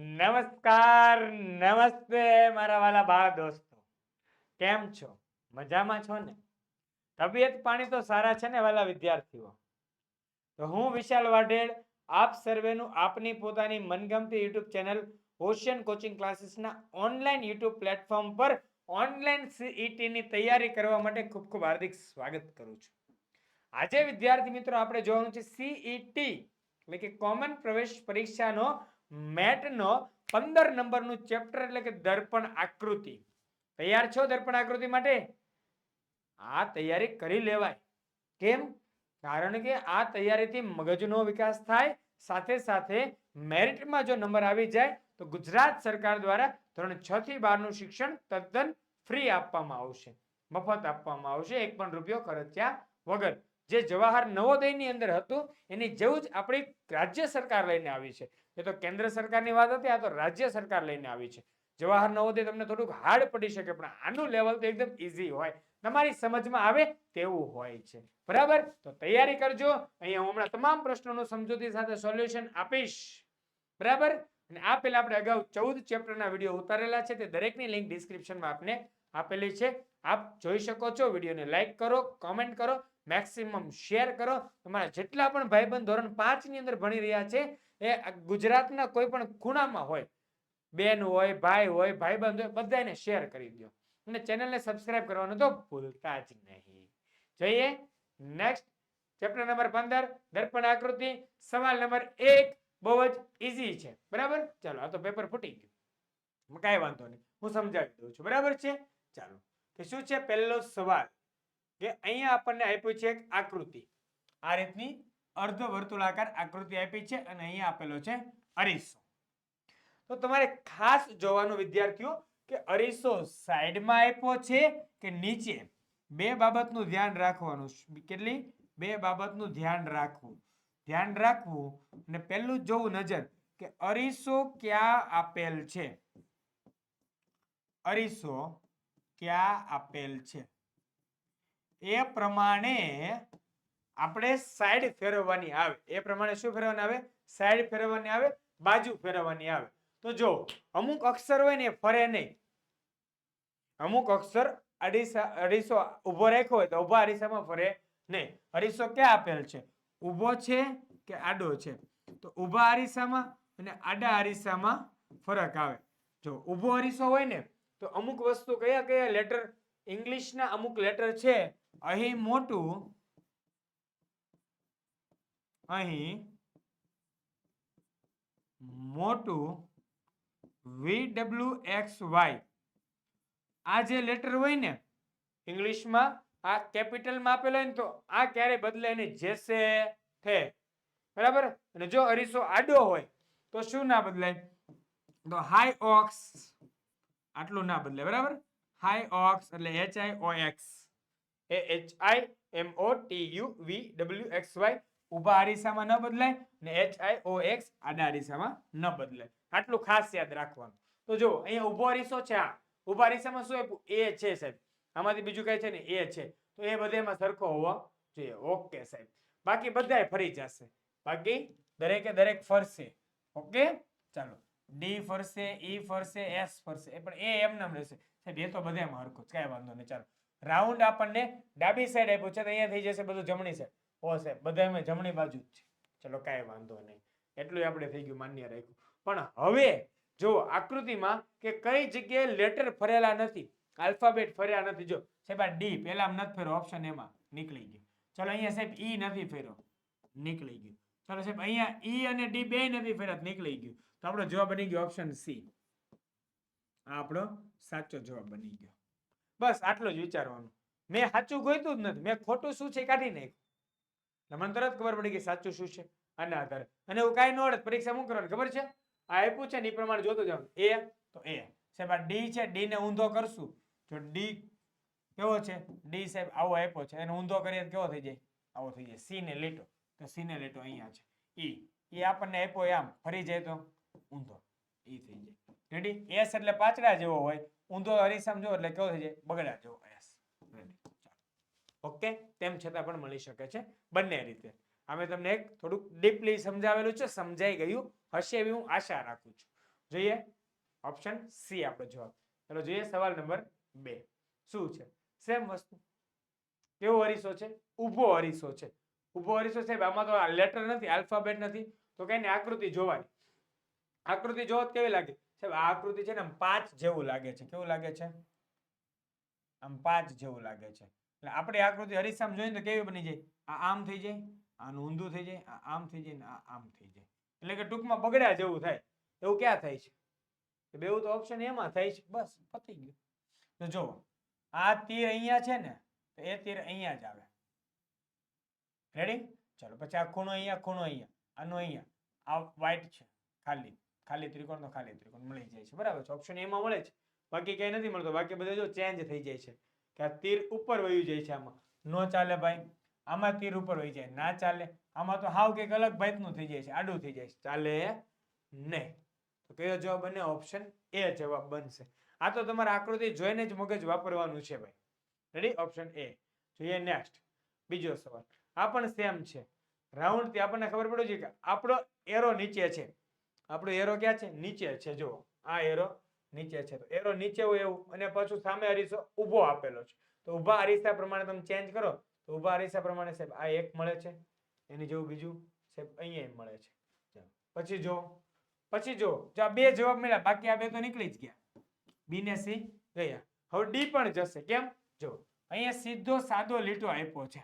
નમસ્કાર, નમસ્તે મારા વાલા બાળ દોસ્તો. કેમ છો? મજામાં છો ને? તબિયત પાણી તો સારા છે ને વાલા વિદ્યાર્થીઓ? તો હું વિશાલ વાઢેડ, આપ સર્વેનું આપની પોતાની મનગમતી યુટ્યુબ ચેનલ ઓશિયન કોચિંગ ક્લાસીસના ઓનલાઈન યુટ્યુબ પ્લેટફોર્મ પર ઓનલાઈન સીઈટીની તૈયારી કરવા માટે ખૂબ ખૂબ હાર્દિક સ્વાગત કરું છું. આજે વિદ્યાર્થી મિત્રો આપણે જોવાનું છે સીઈટી, એટલે કે કોમન પ્રવેશ પરીક્ષાનો મેટનો પંદર નંબરનું ચેપ્ટર એટલે કે દર્પણ આકૃતિ. તૈયાર છો દર્પણ આકૃતિ માટે? આ તૈયારી કરી લેવાય. કેમ? કારણ કે આ તૈયારીથી મગજનો વિકાસ થાય, સાથે સાથે મેરિટમાં જો નંબર આવી જાય, તો ગુજરાત સરકાર દ્વારા ધોરણ છ થી બારનું શિક્ષણ તદ્દન ફ્રી આપવામાં આવશે. મફત આપવામાં આવશે, એક પણ રૂપિયો ખર્ચ્યા વગર. જે જવાહર નવોદયની અંદર હતું, એની જેવું જ આપણી રાજ્ય સરકાર લઈને આવી છે. એ તો કેન્દ્ર સરકારની વાત હતી, આ તો રાજ્ય સરકાર લઈને આવી છે. જવાહર નવોદય તમને થોડુંક હાર્ડ પડી શકે, પણ આનું લેવલ તો એકદમ ઇઝી હોય. તમારી સમજમાં આવે તેવું હોય છે. બરાબર? તો તૈયારી કરજો. અહીંયા હું હમણાં તમામ પ્રશ્નોનું સમજૂતી સાથે સોલ્યુશન આપીશ. બરાબર? અને આ પહેલા આપણે અગાઉ ચૌદ ચેપ્ટરના વીડિયો ઉતારેલા છે, તે દરેકની લિંક ડિસ્ક્રિપ્શનમાં આપને આપેલી છે. આપ જોઈ શકો છો, વિડીયોને લાઇક કરો કોમેન્ટ કરો મેક્સિમમ શેર કરો. તમારા જેટલા પણ ભાઈબંધ ધોરણ પાંચની અંદર ભણી રહ્યા છે એ ગુજરાતના કોઈ પણ ખૂણામાં હોય, બેન હોય, ભાઈ હોય, ભાઈબંધ હોય બધાને શેર કરી દો અને ચેનલને સબસ્ક્રાઇબ કરવાનું તો ભૂલતા જ નહીં. જોઈએ નેક્સ્ટ ચેપ્ટર નંબર પંદર, દર્પણ આકૃતિ, સવાલ નંબર એક, બહુ જ ઈઝી છે. બરાબર? ચાલો, આ તો પેપર ફૂટી ગયું. કાંઈ વાંધો નહીં. હું સમજાવી દઉં છું. બરાબર છે? ચાલો. કે શું છે પહેલો સવાલ? કે અહીંયા આપણને આપ્યું છે એક આકૃતિ. આ રીતની અર્ધ વર્તુળાકાર આકૃતિ આપી છે અને અહીંયા આપેલો છે અરીસો. તો તમારે ખાસ જોવાનું વિદ્યાર્થીઓ કે અરીસો સાઈડમાં આપ્યો છે કે નીચે? બે બાબતનું ધ્યાન રાખવાનું કેટલી? બે બાબતનું ધ્યાન રાખવું. ધ્યાન રાખવું અને પહેલું જોવું નજર કે અરીસો ક્યાં આપેલ છે? અરીસો ક્યાં આપેલ છે? એ પ્રમાણે આપણે સાઈડ ફેરવવાની આવે. એ પ્રમાણે શું ફેરવવાની આવે? સાઈડ ફેરવવાની આવે, બાજુ ફેરવવાની આવે. તો જો, અમુક અક્ષર હોય ને એ ફરે નહીં. અમુક અક્ષર અડીસા અરીસો ઊભો રાખ્યો હોય તો ઊભા અરીસામાં ફરે નહીં. અરીસો ક્યાં આપેલ છે? ઊભો છે કે આડો છે? તો ઊભા અરીસામાં અને આડા અરીસામાં ફરક આવે. જો ઊભો અરીસો હોય ને, તો અમુક વસ્તુ કયા કયા લેટર ઇંગ્લિશના અમુક લેટર છે? અહીં મોટું અહીં મોટું વી ડબલ્યુ એક્સ વાય આ જે લેટર હોય ને, ઇંગ્લિશમાં આ કેપિટલમાં આપેલો હોય ને, તો આ ક્યારે બદલાય એને જેસે થે. બરાબર? અને જો અરીસો આડો હોય, તો શું ના બદલાય? તો હાઈ ઓક્સ આટલું ના બદલાય, બરાબર? હાઈ ઓક્સ એટલે H I O X A H I M O T U V W X Y ઊભા અરીસામાં ન બદલાય ને એચ આઈ ઓ એક્સ આડા અરીસામાં ન બદલાય. આટલું ખાસ યાદ રાખવાનું. તો જો અહીંયા ઊભો અરીસો છે આ. ઊભા અરીસામાં શું આપ્યું? એ છે સાહેબ. આમાંથી બીજું કઈ છે ને? એ છે. તો એ બધામાં સરખો હોવો જોઈએ. ઓકે સાહેબ. બાકી બધાય ફરી જશે. બાકી દરેકે દરેક ફરશે. ઓકે? ચાલો. ડી ફરશે ઈ ફરશે એસ ફરશે. પણ એ એમ નામ રહેશે. સાહેબ, એ તો બધામાં હરખું કાંઈ વાંધો નહીં. ચાલો. રાઉન્ડ આપણને ડાબી સાઈડ આપ્યું છે. તો અહીંયા થઈ જશે બધું જમણી સાઈડ ઓ સાહેબ બધામાં જમણી બાજુ જ છે. ચલો કાંઈ વાંધો નહીં. એટલું આપણે થઈ ગયું માન્ય રાખ્યું. પણ હવે જો આકૃતિમાં કે કઈ જગ્યાએ લેટર ફરેલા નથી આલ્ફાબેટ ફર્યા નથી, જો સાહેબ આ ડી પહેલા નથી ફેરો ઓપ્શન એમાં નીકળી ગયું. ચલો અહીંયા સાહેબ ઈ નથી ફેરો નીકળી ગયું. ચલો સાહેબ અહીંયા ઈ અને ડી બે નથી ફેરત નીકળી ગયું. તો આપણો જવાબ બની ગયો ઓપ્શન સી આ આપણો સાચો જવાબ બની ગયો. બસ આટલો જ વિચારવાનું. મેં સાચું ગોઈતું જ નથી. મેં ખોટું શું છે કાઢી નાખ્યું. એટલે મને તરત ખબર પડી કે સાચું શું છે? આના આધારે. અને એવું કાંઈ ન આવડે પરીક્ષા શું કરવાની ખબર છે? આ આપ્યું છે ને એ પ્રમાણે જોતો જવાનું એ તો એ. સાહેબ, આ ડી છે ડી ને ઊંધો કરશું. જો ડી કેવો છે? ડી સાહેબ, આવો આપ્યો છે. એને ઊંધો કરીએ કેવો થઈ જાય? આવો થઈ જાય. સી ને લીટો. તો સી ને લીટો અહીંયા છે. ઈ. એ આપણને આપ્યો આમ ફરી જાય તો ઊંધો. ઈ થઈ જાય. રેડી એસ એટલે પાછડા જેવો હોય. ઊંધો હરીસામ જો એટલે કેવો થઈ જાય? બગડા જેવો. ઓકે? તેમ છતાં પણ મળી શકે છે બંને રીતે. અમે તમને એક થોડુંક ડીપલી સમજાવેલું છે, સમજાઈ ગયું હશે એવી હું આશા રાખું છું. જોઈએ, ઓપ્શન સી આપણો જવાબ. ચાલો જોઈએ સવાલ નંબર બે. શું છે? સેમ વસ્તુ. કેવો અરીસો છે? ઊભો અરીસો છે. ઊભો અરીસો સાહેબ, આમાં તો લેટર નથી, આલ્ફાબેટ નથી. તો કઈ આકૃતિ જોવાની. આકૃતિ જોવો કેવી લાગે? સાહેબ, આ આકૃતિ છે ને આમ પાંચ જેવું લાગે છે. કેવું લાગે છે? આમ પાંચ જેવું લાગે છે. એટલે આપણે આકૃતિ હરીસામ જોઈએ તો કેવી બની જાય? આ આમ થઈ જાય, આનું ઊંધું થઈ જાય, આ આમ થઈ જાય ને આ આમ થઈ જાય. એટલે કે ટૂંકમાં બગડ્યા જેવું થાય. એવું ક્યાં થાય છે? કે બેવું તો ઓપ્શન એમાં થાય છે. બસ, પતી ગયું. તો જો આ તીર અહીંયા છે ને, તો એ તીર અહીંયા જ આવે. રેડી ચલો, પછી આ ખૂણો અહીંયા ખૂણો અહીંયા, આનો અહીંયા. આ વ્હાઈટ છે, ખાલી ખાલી ત્રિકોણ તો ખાલી ત્રિકોણ મળી જાય છે. બરાબર છે ઓપ્શન એમાં મળે છે બાકી કઈ નથી મળતો. બાકી બધા જો ચેન્જ થઈ જાય છે. કે આ તીર ઉપર વયું જાય છે આમાં. નો ચાલે ભાઈ. આમાં તીર ઉપર વહી જાય. ના ચાલે. આમાં તો હાવ કંઈક અલગ ભાઈનું થઈ જાય છે, આડું થઈ જાય છે. ચાલે નહીં. તો કયો જવાબ બને ઓપ્શન એ જવાબ બનશે. આ તો તમારે આકૃતિ જોઈને જ મગજ વાપરવાનું છે ભાઈ. રેડી ઓપ્શન એ જોઈએ નેક્સ્ટ બીજો સવાલ. આ પણ સેમ છે. રાઉન્ડથી આપણને ખબર પડે છે કે આપણો એરો નીચે છે. આપણો એરો ક્યાં છે? નીચે છે. જો આ એરો નીચે છે. તો એરો નીચે હોય એવું અને પાછું સામે અરીસો ઊભો આપેલો છે. તો ઊભા અરીસા પ્રમાણે તમે ચેન્જ કરો, તો ઊભા અરીસા પ્રમાણે સાહેબ આ એક મળે છે. એની જેવું બીજું સાહેબ અહીંયા મળે છે. પછી જો પછી જો જો આ બે જવાબ મળ્યા, બાકી આ બે તો નીકળી જ ગયા. બી ને સી ગયા. હવે ડી પણ જશે. કેમ? જો, અહીંયા સીધો સાદો લીટો આપ્યો છે.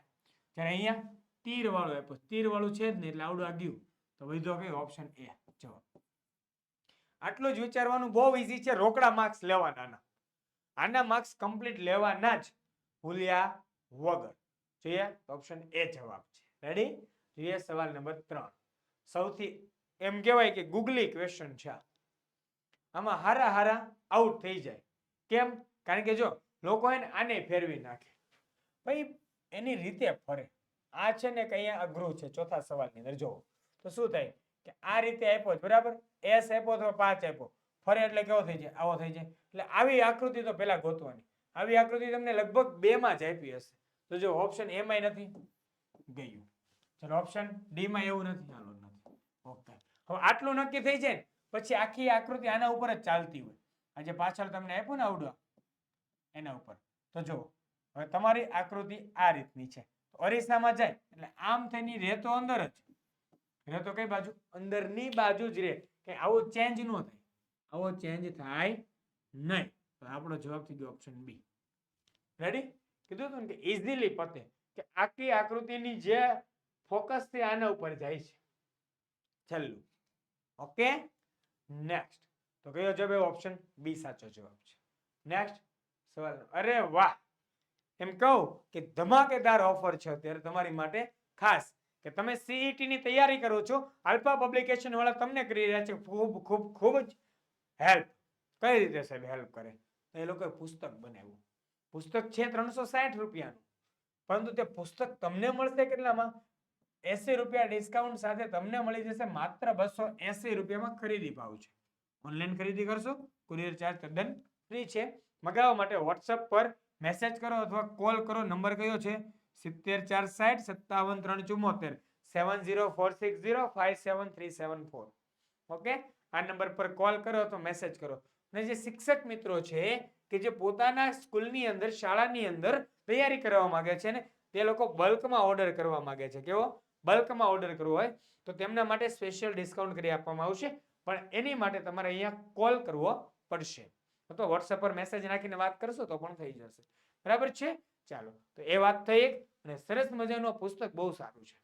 જ્યારે અહીંયા તીર વાળો આપ્યો તીર વાળું છે જ નહીં એટલે આવડું આ ગયું. તો વધુ કઈ ઓપ્શન એ જવાબ. આટલું જ વિચારવાનું બહુ ઈઝી છે. રોકડા માર્ક્સ લેવાના આના. માર્ક્સ કમ્પ્લીટ લેવાના જ ભૂલ્યા વગર. જોઈએ ઓપ્શન એ જવાબ છે. રેડી જોઈએ સવાલ નંબર ત્રણ. સૌથી એમ કહેવાય કે ગુગલી ક્વેશ્ચન છે આમાં હારા હારા આઉટ થઈ જાય. કેમ? કારણ કે જો, લોકો એને આને ફેરવી નાખે. ભાઈ, એની રીતે ફરે. આ છે ને કઈ અઘરું છે ચોથા સવાલની અંદર. જોવો તો શું થાય? કે આ રીતે આપ્યો છે, બરાબર? એસ આપ્યો તો પાંચ આપ્યો. ફરે એટલે કેવો થઈ જાય? આવો થઈ જાય. એટલે આવી આકૃતિ તો પહેલા ગોતવાની. આવી આકૃતિ તમને લગભગ બે માં જ આપી હશે. તો જો ઓપ્શન એમાંય નથી ગયું. ચલો ઓપ્શન ડી માં એવું નથી ચાલુ નથી. ઓકે હવે આટલું નક્કી થઈ જાય ને પછી આખી આકૃતિ આના ઉપર જ ચાલતી હોય. આ જે પાછળ તમને આપ્યું ને આવડવા એના ઉપર. તો જો હવે તમારી આકૃતિ આ રીતની છે. અરીસામાં જાય એટલે આમ થઈને રહેતો અંદર જ. રહે તો કઈ બાજુ? અંદરની બાજુ જ રહે કે આવો ચેન્જ ન થાય. આવો ચેન્જ થાય નહીં. તો આપણો જવાબ થઈ ગયો ઓપ્શન બી રેડી કીધું હતું ને કે ઇઝીલી પતે. કે આખી આકૃતિની જે ફોકસ છે આના ઉપર જાય છે. છેલ્લું. ઓકે નેક્સ્ટ તો કયો જવાબ ઓપ્શન બી સાચો જવાબ છે. નેક્સ્ટ સવાલ અરે વાહ! એમ કહું કે ધમાકેદાર ઓફર છે અત્યારે તમારી માટે ખાસ. કે તમે સીઈટી ની તૈયારી કરો છો, આલ્ફા પબ્લિકેશન વાળા તમને કરી રહ્યા છે, ખૂબ ખૂબ ખૂબ જ હેલ્પ કઈ રીતે સાહેબ હેલ્પ કરે? તો એ લોકોએ પુસ્તક બનાવ્યું. પુસ્તક છે ત્રણસો સાઠ રૂપિયાનું. પરંતુ તે પુસ્તક તમને મળશે કેટલામાં? એસી રૂપિયા ડિસ્કાઉન્ટ સાથે તમને મળી જશે, માત્ર બસો એસી રૂપિયામાં ખરીદી ભાવ છે. ઓનલાઈન ખરીદી કરશો કુરિયર ચાર્જ તદ્દન ફ્રી છે. મગાવવા માટે વોટ્સઅપ પર મેસેજ કરો અથવા કોલ કરો, નંબર કયો છે? સિત્તેર ચાર સાઠ સત્તાવન ત્રણ ચુમ્મોતેર seven zero four six zero, five seven three seven four. Okay? આ નંબર પર કોલ કરો અથવા મેસેજ કરો. અને જે શિક્ષક મિત્રો છે, કે જે પોતાના સ્કૂલની અંદર, શાળાની અંદર તૈયારી કરવા માંગે છે ને, તે લોકો બલ્કમાં ઓર્ડર કરવા માંગે છે. કેવો? બલ્કમાં ઓર્ડર કરવો હોય, તો તેમના માટે સ્પેશિયલ ડિસ્કાઉન્ટ કરી આપવામાં આવશે. પણ એની માટે તમારે અહીંયા કોલ કરવો પડશે. અથવા વોટ્સએપ પર મેસેજ નાખીને વાત કરશો તો પણ થઈ જશે. બરાબર છે? ચાલો, તો એ વાત થઈ એક અને સરસ મજાનું પુસ્તક બહુ સારું છે.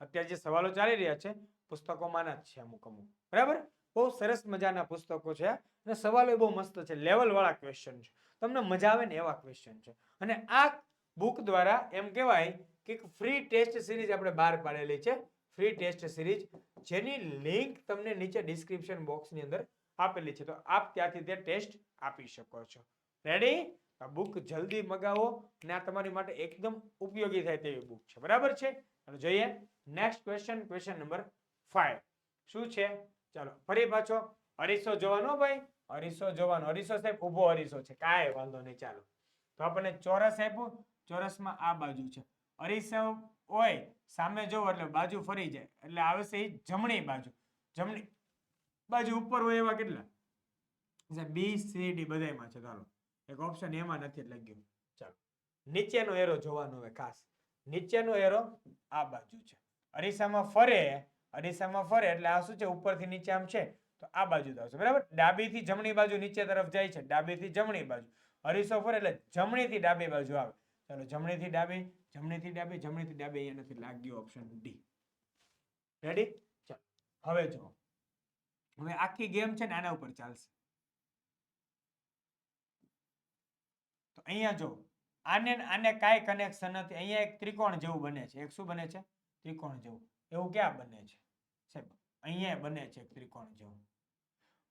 અત્યારે જે સવાલો ચાલી રહ્યા છે, પુસ્તકોમાંના જ છે અમુક અમુક. બરાબર? બહુ સરસ મજાના પુસ્તકો છે અને સવાલો બહુ મસ્ત છે લેવલ વાળા ક્વેશ્ચન છે. તમને મજા આવે ને એવા ક્વેશ્ચન છે. અને આ બુક દ્વારા એમ કહેવાય કે ફ્રી ટેસ્ટ સિરીઝ આપણે બહાર પાડેલી છે. ફ્રી ટેસ્ટ સિરીઝ જેની લિંક તમને નીચે ડિસ્ક્રિપ્શન બોક્સની અંદર આપેલી છે. તો આપ ત્યાંથી તે ટેસ્ટ આપી શકો છો. રેડી આ બુક જલ્દી મગાવો અને આ તમારી માટે એકદમ ઉપયોગી થાય તેવી બુક છે. બરાબર છે? અને જોઈએ next question question number five શું છે? ચાલો, ફરી પાછો અરીસો જોવાનો ભાઈ. અરીસો જોવાનો. અરીસો સાહેબ, ઊભો અરીસો છે. કાંઈ વાંધો નહીં, ચાલો. તો આપણને ચોરસ આપ્યું. ચોરસમાં આ બાજુ છે. અરીસો હોય, સામે જોવો એટલે બાજુ ફરી જાય. એટલે આવે છે જમણી બાજુ. જમણી બાજુ ઉપર હોય એવા કેટલા? બી સી ડી બધાયમાં છે. ચાલો. એક ઓપ્શન એમાં નથી ગયું. ચાલો. નીચેનો એરો જોવાનો હવે ખાસ. નીચેનો એરો આ બાજુ છે. અરીસામાં ફરે અરીસામાં ફરે એટલે આ શું છે? ઉપરથી નીચે આમ છે. તો આ બાજુ આવશે. બરાબર? ડાબીથી જમણી બાજુ નીચે તરફ જાય છે. ડાબીથી જમણી બાજુ. અરીસો ફરે એટલે જમણીથી ડાબી બાજુ આવે. ચાલો, જમણીથી ડાબી જમણીથી ડાબી જમણીથી ડાબી. અહીંયા નથી લાગ્યું ઓપ્શન ડી રેડી ચાલો. હવે જુઓ. હવે આખી ગેમ છે ને આના ઉપર ચાલશે. અહીંયા જો, આને આને કાંઈ કનેક્શન નથી. અહીંયા એક ત્રિકોણ જેવું બને છે. એક શું બને છે? ત્રિકોણ જેવું. એવું ક્યાં બને છે? સાહેબ, અહીંયા બને છે ત્રિકોણ જેવું.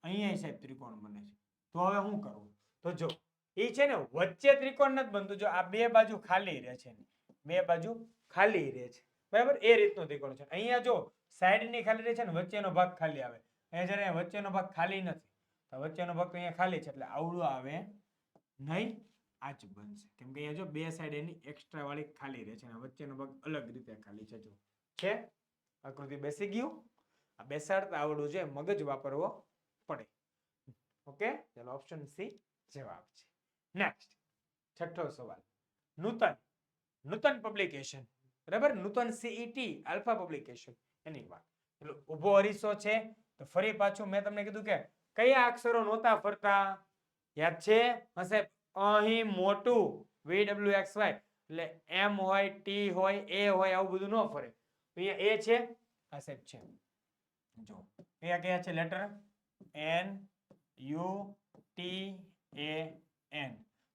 અહીંયા સાહેબ ત્રિકોણ બને છે. તો હવે શું કરું? તો જો એ છે ને વચ્ચે ત્રિકોણ નથી બનતું. જો આ બે બાજુ ખાલી રહે છે બે બાજુ ખાલી રહે છે. બરાબર? એ રીતનું ત્રિકોણ છે. અહીંયા જો સાઈડની ખાલી રહે છે ને વચ્ચેનો ભાગ ખાલી આવે. અહીંયા જ્યારે વચ્ચેનો ભાગ ખાલી નથી, તો વચ્ચેનો ભાગ અહીંયા ખાલી છે. એટલે આવડું આવે નહીં. આ જ બનશે કેમ કે અહીંયા જો બે સાઈડ એની એક્સ્ટ્રા વાળી ખાલી રહે છે અને વચ્ચેનો ભાગ અલગ રીતે ખાલી છે. જો છે, આકૃતિ બેસી ગયું. આ બેસાડતા આવડવું છે મગજ વાપરવો પડે. ઓકે? ચાલો ઓપ્શન સી જવાબ છે. નેક્સ્ટ છઠ્ઠો સવાલ. નૂતન નૂતન પબ્લિકેશન બરાબર? નૂતન સીઈટી આલ્ફા પબ્લિકેશન એની વાત. પેલો ઊભો અરીસો છે, તો ફરી પાછું મેં તમને કીધું કે કયા અક્ષરો નહોતા ફરતા? યાદ છે? હશે અહીં મોટું વી ડબલ્યુ એક્સ વાય એટલે એમ હોય ટી હોય એ હોય, આવું બધું ન ફરે. અહીંયા એ છે, આ સાહેબ છે. જો, અહીંયા કયા છે letter N U T A N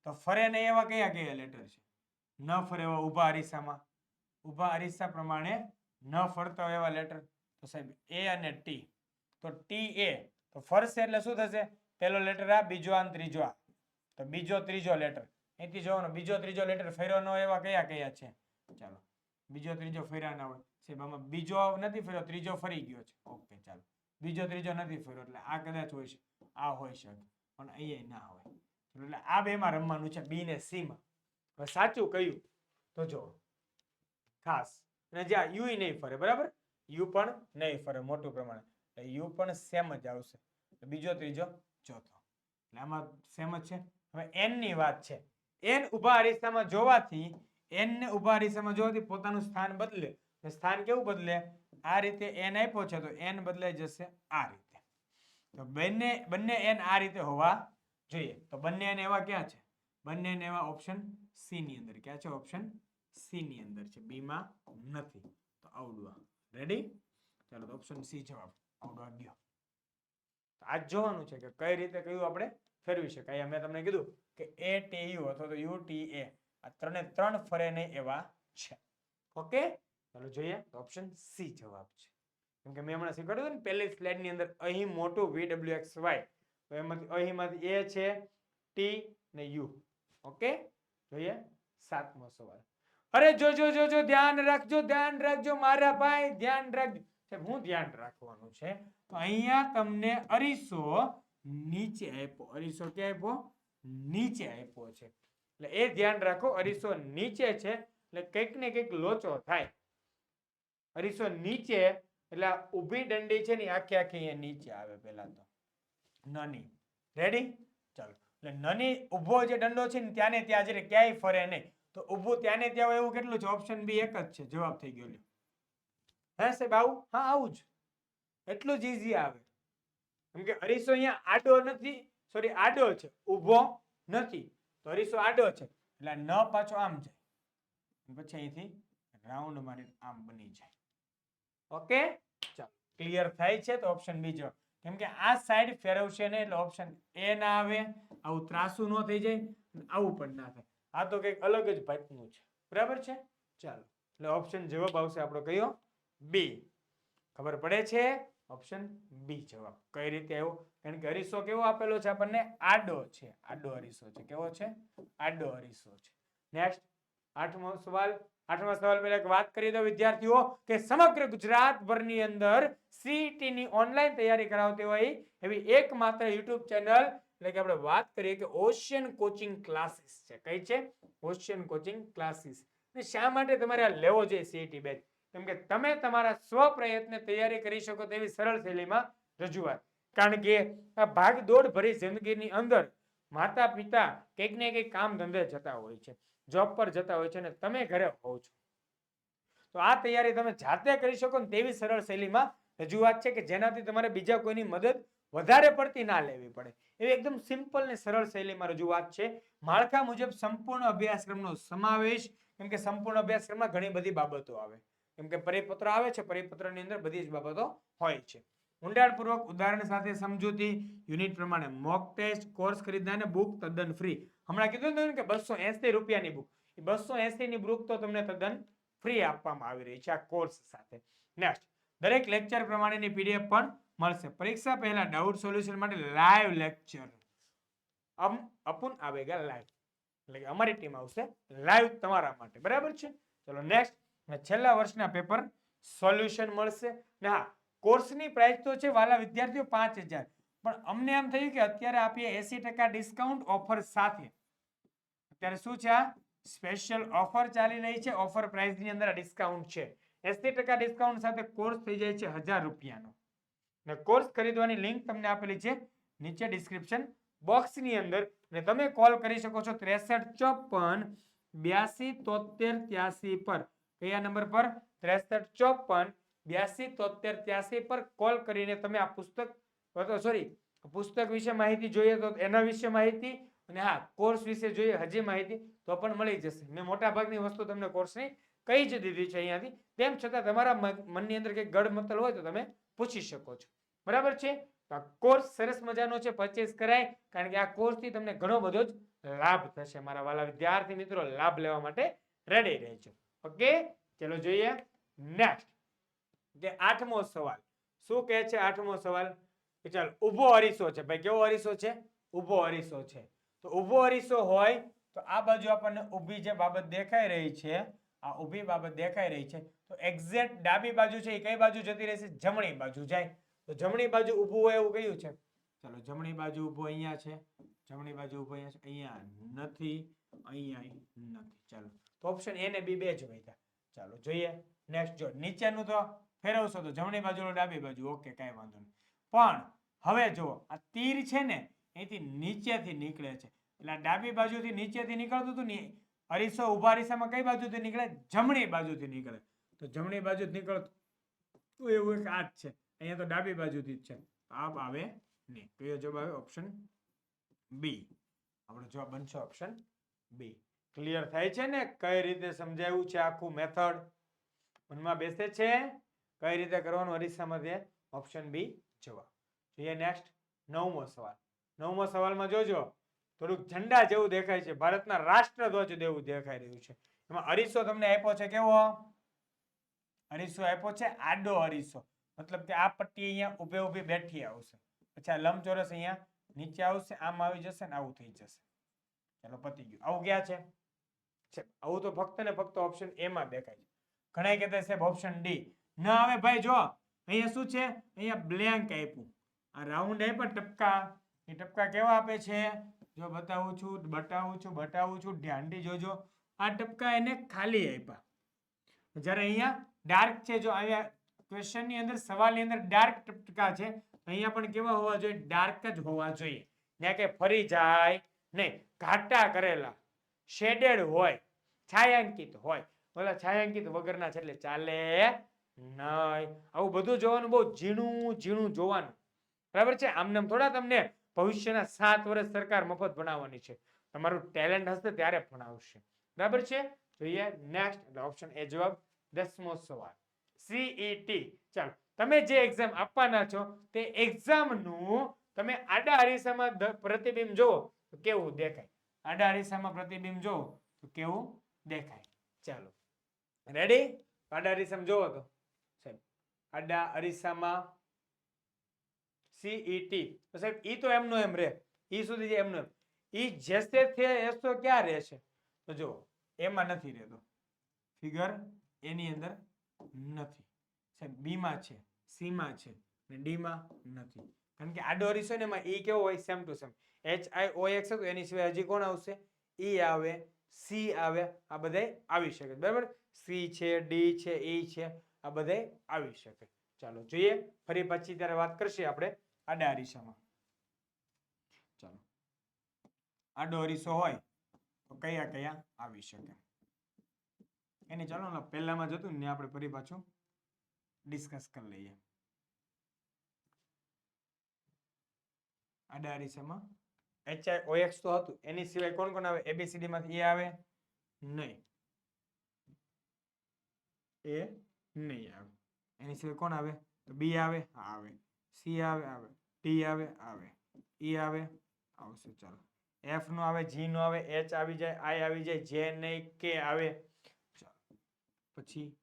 તો ફરે ને એવા કયા કયા લેટર છે? ન ફરે એવા ઊભા અરીસામાં. ઊભા અરીસા પ્રમાણે ન ફરતા હોય એવા લેટર તો સાહેબ એ અને ટી તો ટી એ તો ફરશે એટલે શું થશે? પહેલો લેટર આ, બીજો આ ત્રીજો આ. તો બીજો ત્રીજો લેટર અહીંથી જોવાનો, બીજો ત્રીજો લેટર ફેરો ન હોય એવા કયા કયા છે? ચાલો. બીજો ત્રીજો ફેર્યા ના હોય. સાહેબ, આમાં બીજો નથી ફેર્યો, ત્રીજો ફરી ગયો છે. ઓકે, ચાલો. બીજો ત્રીજો નથી ફેર્યો, એટલે આ કદાચ હોય છે આ હોય શકે. પણ અહીંયા ના હોય. એટલે આ બેમાં રમવાનું છે, બી ને સી માં. સાચું કયું? તો જો ખાસ. અને જ્યાં યુ નહીં ફરે, બરાબર? યુ પણ નહીં ફરે, મોટું પ્રમાણે. યુ પણ સેમ જ આવશે. બીજો ત્રીજો ચોથો. એટલે આમાં સેમ જ છે? હવે એનની વાત છે. એન ઊભા અરીસામાં જોવાથી એન ને ઊભા અરીસામાં જોવાથી પોતાનું સ્થાન બદલે. સ્થાન કેવું બદલે? આ રીતે એન આપ્યો છે તો એન બદલાઈ જશે આ રીતે. તો બંને બંને એન આ રીતે હોવા જોઈએ. તો બંને એન એવા ક્યાં છે? બંને એન એવા ઓપ્શન સી ની અંદર. ક્યાં છે ઓપ્શન સી ની અંદર છે. બી માં નથી. તો આવડવા રેડી ચાલો ઓપ્શન સી જવાબ. આવડવા ગયો. આજ જોવાનું છે કે કઈ રીતે કયું આપણે ફેરવી શકાય. મેં તમને કીધું કે એ ટી યુ અથવા તો યુ ટી એ આ ત્રણે ત્રણ ફરે નહીં એવા છે. ઓકે ચાલો જોઈએ. ઓપ્શન સી જવાબ છે. કેમ કે મેં હમણાં શીખવાડ્યું ને, પહેલી સ્લાઇડની અંદર અહીં મોટું વી ડબલ્યુ એક્સ વાય તો એમાંથી અહીંમાંથી એ છે ટી ને યુ ઓકે જોઈએ. સાતમો સવાલ. અરે જોજો જોજો ધ્યાન રાખજો ધ્યાન રાખજો મારા ભાઈ, ધ્યાન રાખજો. હું ધ્યાન રાખવાનું છે? તો અહીંયા તમને અરીસો નીચે આપ્યો. અરીસો ક્યાં આપ્યો? નીચે આપ્યો છે. એટલે એ ધ્યાન રાખો, અરીસો નીચે છે, એટલે કંઈક ને કંઈક લોચો થાય. અરીસો નીચે, એટલે ઊભી દંડી છે ને આખી આખી અહીંયા નીચે આવે પહેલા તો. નાની. રેડી ચાલો. એટલે નાની ઊભો જે દંડો છે ને ત્યાં ને ત્યાં જ ક્યાંય ફરે નહીં, તો ઊભું ત્યાં ને ત્યાં એવું કેટલું છે? ઓપ્શન બી એક જ છે. જવાબ થઈ ગયો હે સાહેબ, આવું? હા, આવું જ. એટલું જ ઇઝી આવે. કેમ કે અરીસો અહીંયા આડો નથી સોરી આડો છે, ઊભો નથી. તો અરીસો આડો છે, એટલે ન પાછો આમ જાય. પછી અહીંથી રાઉન્ડ મારી આમ બની જાય. ઓકે ચાલો ક્લિયર થાય છે તો ઓપ્શન બી જવાબ કેમ કે આ સાઈડ ફેરવશે ને એટલે ઓપ્શન એ ના આવે, આવું ત્રાસું ન થઈ જાય આવું પણ ના થાય. આ તો કંઈક અલગ જ ભાતનું છે. બરાબર છે? ચાલો, એટલે ઓપ્શન જવાબ આવશે આપણો કયો? બી ખબર પડે છે? ઓપ્શન બી જવાબ. કઈ રીતે આવ્યો? કારણ કે અરીસો કેવો આપેલો છે આપણને? આડો છે. આડો અરીસો છે. કેવો છે? આડો અરીસો છે. નેક્સ્ટ આઠમો સવાલ. આઠમા સવાલ પહેલા એક વાત કરી દો વિદ્યાર્થીઓ, કે સમગ્ર ગુજરાતભરની અંદર CET ની ઓનલાઈન તૈયારી કરાવતી હોય એવી એકમાત્ર યુટ્યુબ ચેનલ, એટલે કે આપણે વાત કરીએ કે ઓશિયન કોચિંગ ક્લાસીસ છે. કઈ છે? ઓશિયન કોચિંગ ક્લાસીસ શા માટે તમારે લેવો જોઈએ સીઈટી બેચ કેમ કે તમે તમારા સ્વ પ્રયત્ને તૈયારી કરી શકો તેવી સરળ શૈલીમાં રજૂઆત. કારણ કે આ ભાગદોડ ભરી જિંદગીની અંદર માતા પિતા કંઈક ને કંઈક કામ ધંધે જતા હોય છે જોબ પર જતા હોય છે અને તમે ઘરે હોવ છો. તો આ તૈયારી તમે જાતે કરી શકો ને તેવી સરળ શૈલીમાં રજૂઆત છે કે જેનાથી તમારે બીજા કોઈની મદદ વધારે પડતી ના લેવી પડે. એવી એકદમ સિમ્પલ ને સરળ શૈલીમાં રજૂઆત છે. માળખા મુજબ સંપૂર્ણ અભ્યાસક્રમનો સમાવેશ, કેમ કે સંપૂર્ણ અભ્યાસક્રમમાં ઘણી બધી બાબતો આવે. કેમ કે પરિપત્ર આવે છે, પરિપત્રની અંદર બધી જ બાબતો હોય છે. ઊંડાણપૂર્વક ઉદાહરણ સાથે સમજૂતી, યુનિટ પ્રમાણે મોક ટેસ્ટ કોર્સ ખરીદના અને બુક તદ્દન ફ્રી હમણાં કીધું હતું કે બસો એસી રૂપિયાની બુક એ બસો એસીની બુક તો તમને તદ્દન ફ્રી આપવામાં આવી રહી છે આ કોર્સ સાથે. નેક્સ્ટ દરેક લેક્ચર પ્રમાણેની પીડીએફ પણ મળશે. પરીક્ષા પહેલા ડાઉટ સોલ્યુશન માટે લાઈવ લેક્ચર અમ, અપુન આવેગા લાઈવ એટલે કે અમારી ટીમ આવશે લાઈવ તમારા માટે. બરાબર છે? ચલો નેક્સ્ટ છેલ્લા વર્ષના પેપર સોલ્યુશન મળશે. ને હા કોર્સની પ્રાઇસ તો છે વાલા વિદ્યાર્થીઓ પાંચ હજાર. પણ અમને એમ થયું કે અત્યારે આપીએ એસી ટકા ડિસ્કાઉન્ટ ઓફર સાથે. અત્યારે શું છે આ? સ્પેશિયલ ઓફર ચાલી રહી છે. ઓફર પ્રાઇસની અંદર ડિસ્કાઉન્ટ છે. એસી ટકા ડિસ્કાઉન્ટ સાથે કોર્સ થઈ જાય છે હજાર રૂપિયાનો. ને કોર્સ ખરીદવાની લિંક તમને આપેલી છે નીચે ડિસ્ક્રિપ્શન બોક્સની અંદર. ને તમે કોલ કરી શકો છો ત્રેસઠ ચોપન બ્યાસી તોતેર ત્યાસી પર. કયા નંબર પર? ત્રેસઠ, ચોપન, બ્યાસી તોતેર ત્યાસી પર કોલ કરીને તમે આ પુસ્તક સોરી પુસ્તક વિશે માહિતી જોઈએ તો એના વિશે માહિતી અને હા કોર્સ વિશે જોઈએ, હજી માહિતી તો પણ મળી જશે. મેં મોટા ભાગની વસ્તુ તમને કોર્સની કહી જ દીધી છે અહીંયાથી. તેમ છતાં તમારા મનની અંદર કંઈક ગડમતલ હોય તો તમે પૂછી શકો છો. બરાબર છે? આ કોર્સ સરસ મજાનો છે પરચેસ કરાય, કારણ કે આ કોર્સથી તમને ઘણો બધો જ લાભ થશે. મારા વાલા વિદ્યાર્થી મિત્રો, લાભ લેવા માટે રેડી રહેજો. ઓકે ચલો જોઈએ. નેક્સ્ટ જે આઠમો સવાલ. શું કહે છે આઠમો સવાલ? કે ચાલ, ઊભો અરીસો છે. ભાઈ, કેવો અરીસો છે? ઊભો અરીસો છે. તો ઊભો અરીસો હોય, તો આ બાજુ આપણને ઊભી જે બાબત દેખાઈ રહી છે, આ ઊભી બાબત દેખાઈ રહી છે, તો એક્ઝેક્ટ ડાબી બાજુ છે એ કઈ બાજુ જતી રહેશે? જમણી બાજુ જાય. તો જમણી બાજુ ઊભું હોય એવું કયું છે? ચાલો, જમણી બાજુ ઊભું અહીંયા છે. જમણી બાજુ ઊભો અહીંયા છે. અહીંયા નથી. અહીંયા નથી. ચાલો. તો ઓપ્શન એ ને બી બે જ હોય ચાલો, જોઈએ. નેક્સ્ટ જો નીચેનું તો ફેરવશો તો જમણી બાજુ ડાબી બાજુ. ઓકે, કાંઈ વાંધો નહીં. પણ, હવે જુઓ આ તીર છે ને, અહીંથી નીચેથી નીકળે છે. એટલે ડાબી બાજુથી નીચેથી નીકળતું હતું ને, અરીસો ઊભા અરીસામાં કઈ બાજુથી નીકળે? જમણી બાજુથી નીકળે. તો જમણી બાજુ નીકળતું તો એવું એક આ જ છે. અહીંયા તો ડાબી બાજુથી જ છે. આપ આવે નહીં કયો જવાબ આવે ઓપ્શન બી આપણો જવાબ બનશે ઓપ્શન બી. ક્લિયર થાય છે ને? કઈ રીતે સમજાવ્યું છે આખું મેથડ મનમાં બેસે છે. કઈ રીતે કરવાનું? અરીસામાંથી ઓપ્શન બી જવાબ. જોઈએ નેક્સ્ટ નવમો સવાલ. નવમો સવાલમાં જોજો. થોડુંક ઝંડા જેવું દેખાય છે. ભારતના રાષ્ટ્રધ્વજ જેવું દેખાઈ રહ્યું છે. એમાં અરીસો તમને આપ્યો છે કેવો? અરીસો આપ્યો છે? આડો અરીસો. મતલબ કે આ પટ્ટી અહીંયા ઊભે ઊભી બેઠી આવશે. પછી આ લંબચોરસ અહીંયા નીચે આવશે. આમ આવી જશે ને આવું થઈ જશે. ચાલો પતી ગયું. આવું ક્યાં છે? આવું તો ફક્ત ને ફક્ત ઓપ્શન એ માં દેખાય છે. ઘણા કહેતા સાહેબ ઓપ્શન ડી ન આવે ભાઈ, જો, અહીંયા શું છે? અહીંયા બ્લેન્ક આપ્યું. આ રાઉન્ડ આપ્યા ટપકા. એ ટપકા કેવા આપે છે? જો બતાવું છું બતાવું છું બતાવું છું, ધ્યાનથી જોજો. આ ટપકા એને ખાલી આપ્યા. જ્યારે અહીંયા ડાર્ક છે, જો અહીંયા ક્વેશ્ચનની અંદર, સવાલની અંદર ડાર્ક ટપકા છે અહીંયા પણ કેવા હોવા જોઈએ? ડાર્ક જ હોવા જોઈએ. ત્યાં કે ફરી જાય નહીં, ઘાટા કરેલા. શેડેડ હોય, છાયાંકિત હોય. ઓલા છાયાંકિત વગરના છે એટલે ચાલે નહીં. આવું બધું જોવાનું બહુ ઝીણું ઝીણું જોવાનું. બરાબર છે? આમને થોડા તમને ભવિષ્યના સાત વર્ષ સરકાર મફત ભણાવવાની છે. તમારું ટેલેન્ટ હશે ત્યારે ભણાવશે. બરાબર છે? જોઈએ નેક્સ્ટ એટલે ઓપ્શન એ જવાબ, દસમો સવાલ. સીઈટી ચાલો, તમે જે એક્ઝામ આપવાના છો, તે એક્ઝામનું તમે આડા અરીસામાં પ્રતિબિંબ જોવો તો કેવું દેખાય? આડા અરીસામાં પ્રતિબિંબ જોવો, તો કેવું દેખાય? ચાલો. રેડી આડા અરીસામાં જોવો તો. સાહેબ આડા અરીસામાં સીઈટી તો સાહેબ, ઈ તો એમનો એમ રે. ઈ સુધી એમનો એમ. ઈ જેસે થે એસો ક્યાં રહેશે? તો જો એમાં નથી રહેતો. ફિગર એની અંદર નથી. સાહેબ બી માં છે સી માં છે ને ડી માં નથી. કારણ કે આડો અરીસો ને એમાં ઈ કેવો હોય same to same H I O X હતું, એની સિવાય હજી કોણ આવશે? ઈ આવે, સી આવે, આ બધાય આવી શકે. બરાબર? સી છે, ડી છે, ઈ છે, આ બધાય આવી શકે. ચાલો, જોઈએ. ફરી પછી ત્યારે વાત કરશે આપણે આડા અરીસામાં ચાલો. આડો અરીસો હોય, તો કયા કયા આવી શકે? એની ચાલો પહેલામાં જતું ને, આપણે ફરી પાછું ડિસ્કસ કરી લઈએ. આડા અરીસામાં એચઆઈ ઓએક્સ તો હતું. એની સિવાય કોણ કોણ આવે? એબીસીડી માંથી એ આવે? નહીં. એ નહીં આવે. એની સિવાય કોણ આવે? તો બી આવે? હા આવે. સી આવે? આવે. ડી આવે? આવે. ઈ આવે? આવશે, ચાલો. એફ નો આવે જી નો આવે એચ આવી જાય આઈ આવી જાય જે નહીં કે આવે. ચાલો. પછી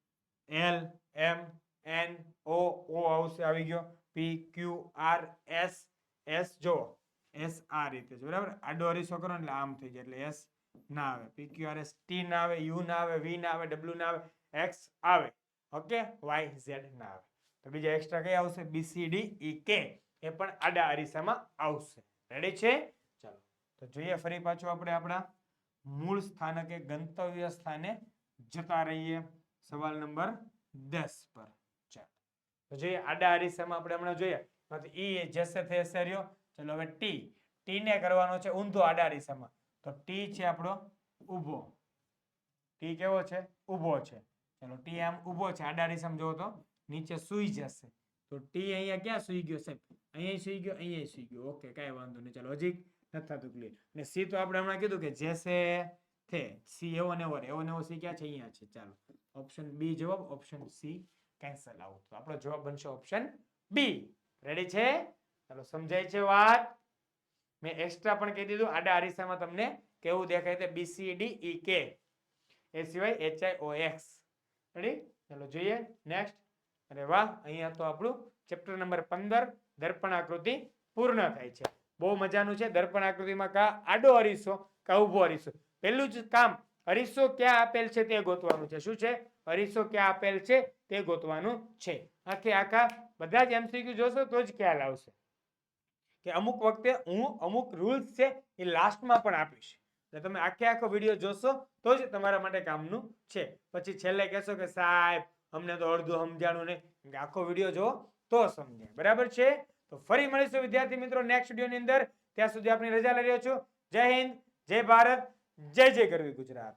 એલ એમ એન ઓ ઓ આવશે, આવી ગયો. P Q R S S જો, એસ આ રીતે છે, બરાબર? આડો અરીસો કરો એટલે આમ થઈ જાય, એટલે એસ ના આવે. P Q R S T ના આવે, યુ ના આવે, વી ના આવે, ડબલ્યુ ના આવે, એક્સ આવે, ઓકે? વાય ઝેડ ના આવે. તો બીજા એક્સ્ટ્રા કઈ આવશે? બી, સી, ડી, ઈ, કે. એ પણ આડા અરીસામાં આવશે. રેડી છે? ચાલો. તો જોઈએ ફરી પાછું આપણે આપણા મૂળ સ્થાનકે, ગંતવ્ય સ્થાને જતા રહીએ. સવાલ નંબર દસ પર. ચાલો. તો જોઈએ આડા અરીસામાં આપણે હમણાં જોઈએ. તો ઈ જશે થશે રહ્યો. ચલો હવે ટી. ટી ને કરવાનો છે ઊંધો આડા અરીસામાં તો ટી છે આપણો ઊભો. ટી કેવો છે? ઊભો છે. ચલો ટી આમ ઊભો છે આડા અરીસામાં જોવો તો. નીચે સૂઈ જશે. તો ટી અહીંયા ક્યાં સૂઈ ગયો સાહેબ? અહીંયા સૂઈ ગયો, અહીંયા સૂઈ ગયો. ઓકે, કાંઈ વાંધો નહીં. ચાલો હજી નથી થતું ક્લિયર અને સી તો આપણે હમણાં કીધું કે જેસે થે સી એવો ને એવો એવો ને એવો સી ક્યાં છે? અહીંયા છે. ચાલો. ઓપ્શન બી જવાબ, ઓપ્શન સી કેન્સલ આઉટ. તો આપણો જવાબ બનશે ઓપ્શન બી. રેડી છે? ચાલો, સમજાય છે વાત? મેં એક્સ્ટ્રા પણ કહી દીધું. આડા અરીસામાં તમને કેવું દેખાય છે? બી સી ડી ઈ કે એ સિવાય H I O X ready ચાલો, જોઈએ. નેક્સ્ટ અરે વાહ, અહીંયા તો આપણું ચેપ્ટર નંબર પંદર દર્પણ આકૃતિ પૂર્ણ થાય છે. બહુ મજાનું છે. દર્પણ આકૃતિમાં કા આડો અરીસો, કા ઊભો અરીસો. પહેલું જ કામ, અરીસો ક્યાં આપેલ છે તે ગોતવાનું છે. શું છે? અરીસો ક્યાં આપેલ છે? તે ગોતવાનું છે. આખે આખા બધા જ એમસીક્યુ જોશો તો જ ખ્યાલ આવશે કે અમુક વખતે હું અમુક રૂલ્સ છે એ લાસ્ટમાં પણ આપીશ. એટલે તમે આખે આખો વીડિયો જોશો તો જ તમારા માટે કામનું છે. પછી છેલ્લે કહેશો કે સાહેબ, અમને તો અડધું સમજાણું નહીં. આખો વીડિયો જો તો સમજાય. બરાબર છે? તો ફરી મળીશું, વિદ્યાર્થી મિત્રો નેક્સ્ટ વિડીયોની અંદર. ત્યાં સુધી આપણી રજા લઈ રહ્યો છું. જય હિન્દ, જય ભારત, જય જય કરવી ગુજરાત.